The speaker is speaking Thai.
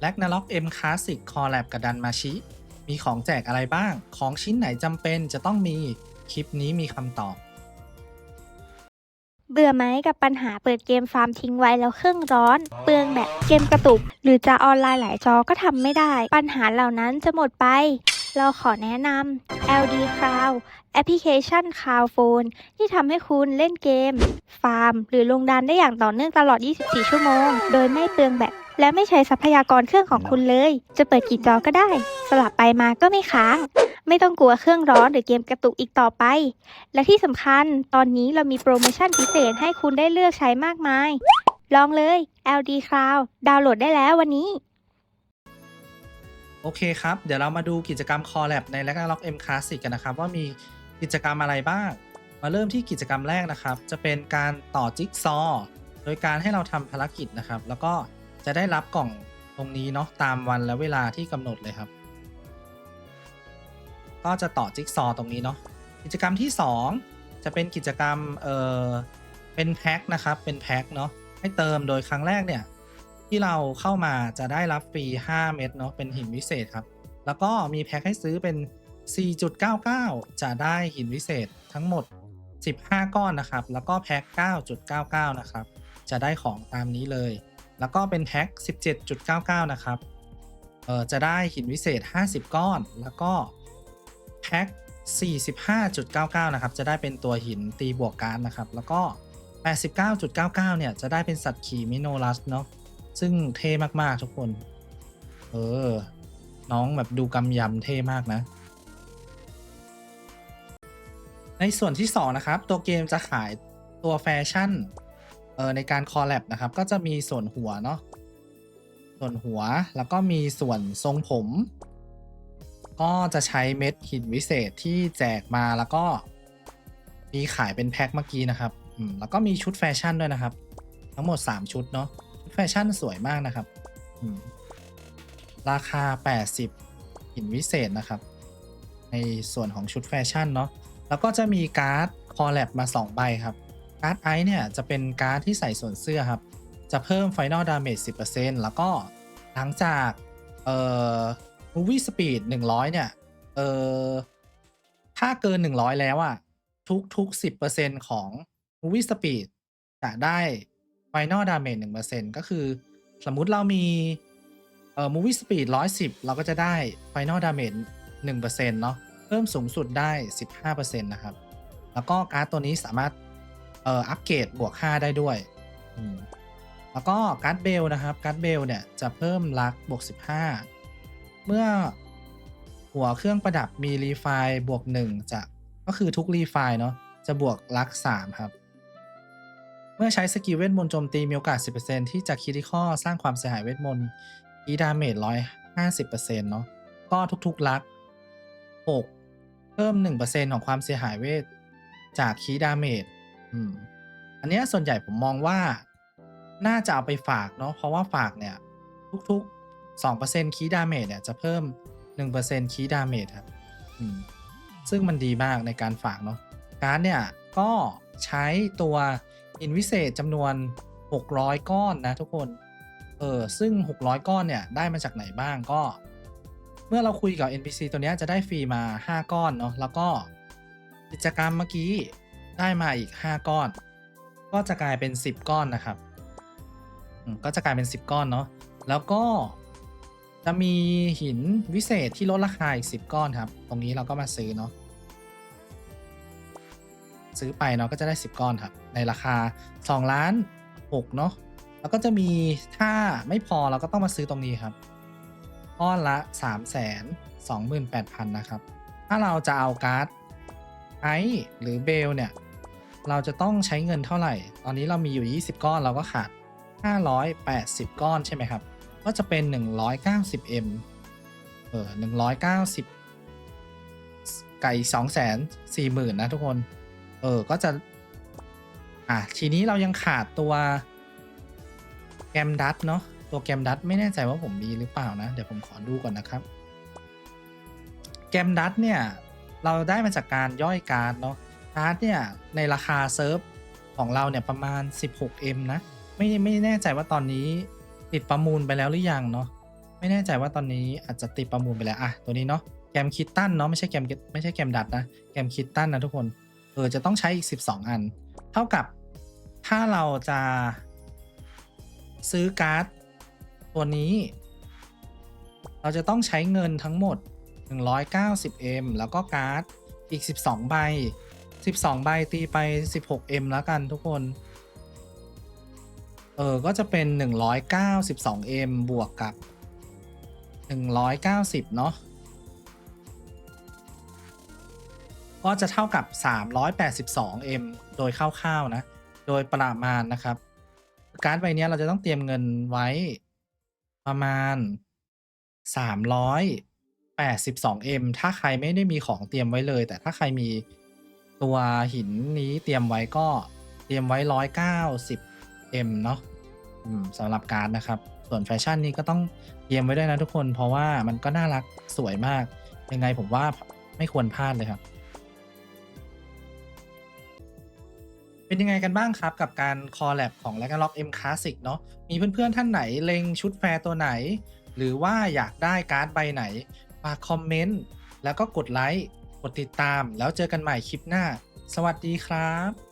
แลกนาล็อกเอ็มคลาสสิกคอลแลบกับดันมาชิ มีของแจกอะไรบ้าง ของชิ้นไหนจำเป็นจะต้องมี คลิปนี้มีคำตอบ เบื่อไหมกับปัญหาเปิดเกมฟาร์มทิ้งไว้แล้วเครื่องร้อน เปลืองแบตเกมกระตุก หรือจะออนไลน์หลายจอก็ทำไม่ได้ ปัญหาเหล่านั้นจะหมดไป เราขอแนะนำ LD Cloud แอปพลิเคชัน Cloud Phone ที่ทำให้คุณเล่นเกม ฟาร์ม หรือลงดันได้อย่างต่อเนื่องตลอด 24 ชั่วโมง โดยไม่เปลืองแบต และไม่ใช้ทรัพยากรเครื่องของคุณเลย จะเปิดกี่จอก็ได้ สลับไปมาก็ไม่ค้าง ไม่ต้องกลัวเครื่องร้อนหรือเกมกระตุกอีกต่อไป และที่สำคัญตอนนี้เรามีโปรโมชั่นพิเศษให้คุณได้เลือกใช้มากมาย ลองเลย LD Cloud ดาวน์โหลดได้แล้ววันนี้ โอเคครับ เดี๋ยวเรามาดูกิจกรรมคอลแลบใน Ragnarok M Classic กันนะครับ ว่ามีกิจกรรมอะไรบ้าง มาเริ่มที่กิจกรรมแรกนะครับ จะเป็นการต่อจิ๊กซอ โดยการให้เราทำภารกิจนะครับ แล้วก็ จะได้รับกล่องตรงนี้เนาะตามวันและเวลาที่กำหนดเลยครับ ก็จะต่อจิ๊กซอตรงนี้เนาะกิจกรรมที่ 2 จะเป็นกิจกรรมเออเป็นแพ็คนะครับเป็นแพ็คเนาะให้เติมโดยครั้งแรกเนี่ยที่เราเข้ามาจะได้รับฟรี 5 เม็ดเนาะเป็นหินวิเศษครับ แล้วก็มีแพ็คให้ซื้อเป็น 4.99 จะได้หินวิเศษทั้งหมด 15 ก้อนนะครับ แล้วก็แพ็ค 9.99 นะครับ จะได้ของตามนี้เลย แล้วก็เป็นแพ็ค17.99 นะครับ เออจะได้หินวิเศษ 50 ก้อน แล้วก็แพ็ค45.99 นะครับ จะได้เป็นตัวหินตีบวกการนะครับ แล้วก็ 89.99 เนี่ย จะได้เป็นสัตว์ขี่มิโนลัสเนาะ ซึ่งเท่มาก ๆ ทุกคน เออ น้องแบบดูกำยำเท่มากนะ ในส่วนที่ 2 นะครับ ตัวเกมจะขายตัวแฟชั่น เออในการคอลแลบนะครับ ก็จะมีส่วนหัวเนาะส่วนหัวแล้วก็มีส่วนทรงผม ก็จะใช้เม็ดหินวิเศษที่แจกมาแล้วก็ มีขายเป็นแพ็คเมื่อกี้นะครับอืมแล้วก็มีชุดแฟชั่นด้วยนะครับ ทั้งหมด 3 ชุดเนาะชุดแฟชั่นสวยมากนะครับอืมราคา 80หินวิเศษนะครับ ในส่วนของชุดแฟชั่นเนาะแล้วก็จะมีการ์ดคอลแลบมา 2 ใบครับ การ์ดไอซ์เนี่ยจะเป็นการ์ดที่ใส่ส่วนเสื้อครับ จะเพิ่ม Final Damage 10%แล้วก็หลังจากเอ่อ Movie Speed 100 เนี่ย เอ่อ ถ้าเกิน 100 แล้วอะทุกทุก10%ของ Movie Speed จะได้ Final Damage 1%ก็คือสมมุติเรามีเอ่อ Movie Speed 110 เราก็จะได้ Final Damage 1%เนาะเพิ่มสูงสุดได้ 15%นะครับ แล้วก็การ์ดตัวนี้สามารถ เอ่ออัปเกรดบวก 5 ได้ด้วยแล้วก็การ์ดเบลนะครับการ์ดเบลเนี่ยจะเพิ่มลักบวก 15 เมื่อหัวเครื่องประดับมีรีไฟบวก 1 จะก็คือทุกรีไฟเนาะจะบวกลัก 3 ครับ เมื่อใช้สกิลเวทมนต์โจมตีมีโอกาส 10%ที่จะคิดิคอสร้างความเสียหายเวทมนต์อีดาเมจ150%เนาะก็ทุกๆลัก 6 เพิ่ม 1%ของความเสียหายเวทจากคีดาเมจ อืม อันเนี้ยส่วนใหญ่ผมมองว่าน่าจะเอาไปฝากเนาะเพราะว่าฝากเนี่ย ทุกๆ2%คีดาเมจเนี่ยจะเพิ่ม1%คีดาเมจครับอืมซึ่งมันดีมากในการฝากเนาะการดเนี่ย ก็ใช้ตัวอินวิเศษจำนวน 600 ก้อนนะทุกคน เออซึ่ง 600 ก้อนเนี่ย ได้มาจากไหนบ้างก็ เมื่อเราคุยกับ NPC ตัวเนี้ยจะได้ฟรีมา 5 ก้อนเนาะแล้วก็กิจกรรมเมื่อกี้ ได้มาอีก 5 ก้อน ก็จะกลายเป็น 10 ก้อนนะครับก็จะกลายเป็น 10 ก้อนเนาะแล้วก็จะมีหินวิเศษที่ลดราคาอีก 10 ก้อนครับ ตรงนี้เราก็มาซื้อเนาะซื้อไปเนาะก็จะได้ 10 ก้อนครับ ในราคา2ล้าน6เนาะแล้วก็จะมีถ้าไม่พอเราก็ต้องมาซื้อตรงนี้ครับก้อนละ 3 2 8 0 0 0 นะครับ ถ้าเราจะเอาการ์ดไอซ์หรือเบลเนี่ย เราจะต้องใช้เงินเท่าไหร่ ตอนนี้เรามีอยู่ 20 ก้อนเราก็ขาด 580 ก้อนใช่ไหมครับ ก็จะเป็น 190M เออ190 ไก่2 4 0 0 0 0นะทุกคน เออ ก็จะ อะ ทีนี้เรายังขาดตัวแกมดัตเนาะ ตัวแกมดัตไม่แน่ใจว่าผมมีหรือเปล่านะ เดี๋ยวผมขอดูก่อนนะครับ แกมดัตเนี่ย เราได้มาจากการย่อยการ์ดเนาะาร์ดเนี่ยในราคาเซิร์ฟของเราเนี่ยประมาณ 16M นะ ไม่ไม่แน่ใจว่าตอนนี้ติดประมูลไปแล้วหรือยังเนาะไม่แน่ใจว่าตอนนี้อาจจะติดประมูลไปแล้วอะตัวนี้เนาะแกมคิตตันเนาะไม่ใช่แกมไม่ใช่แกมดัดนะแกมคิตตันนะทุกคนเออจะต้องใช้อีก 12 อัน เท่ากับถ้าเราจะซื้อการ์ดตัวนี้ เราจะต้องใช้เงินทั้งหมด 190M แล้วก็การ์ดอีก 12 ใบ 12ใบตีไป 16M แล้วกันทุกคน เออ ก็จะเป็น 192M บวกกับ190เนาะก็จะเท่ากับ 382M โดยคร่าวๆนะ โดยประมาณนะครับ การ์ดใบนี้เราจะต้องเตรียมเงินไว้ประมาณ 382M ถ้าใครไม่ได้มีของเตรียมไว้เลย แต่ถ้าใครมี ตัวหินนี้เตรียมไว้ก็เตรียมไว้ 190M เนาะอืมสำหรับการ์ดนะครับ ส่วนแฟชั่นนี้ก็ต้องเตรียมไว้ด้วยนะทุกคน เพราะว่ามันก็น่ารักสวยมาก ยังไงผมว่าไม่ควรพลาดเลยครับ เป็นยังไงกันบ้างครับกับการคอลแลบของ r a g n a r o k M Classic เนาะมีเพื่อนๆท่านไหนเล็งชุดแฟร์ตัวไหน หรือว่าอยากได้การ์ดใบไหน ฝากคอมเมนต์แล้วก็กดไลค์ กดติดตามแล้วเจอกันใหม่คลิปหน้า สวัสดีครับ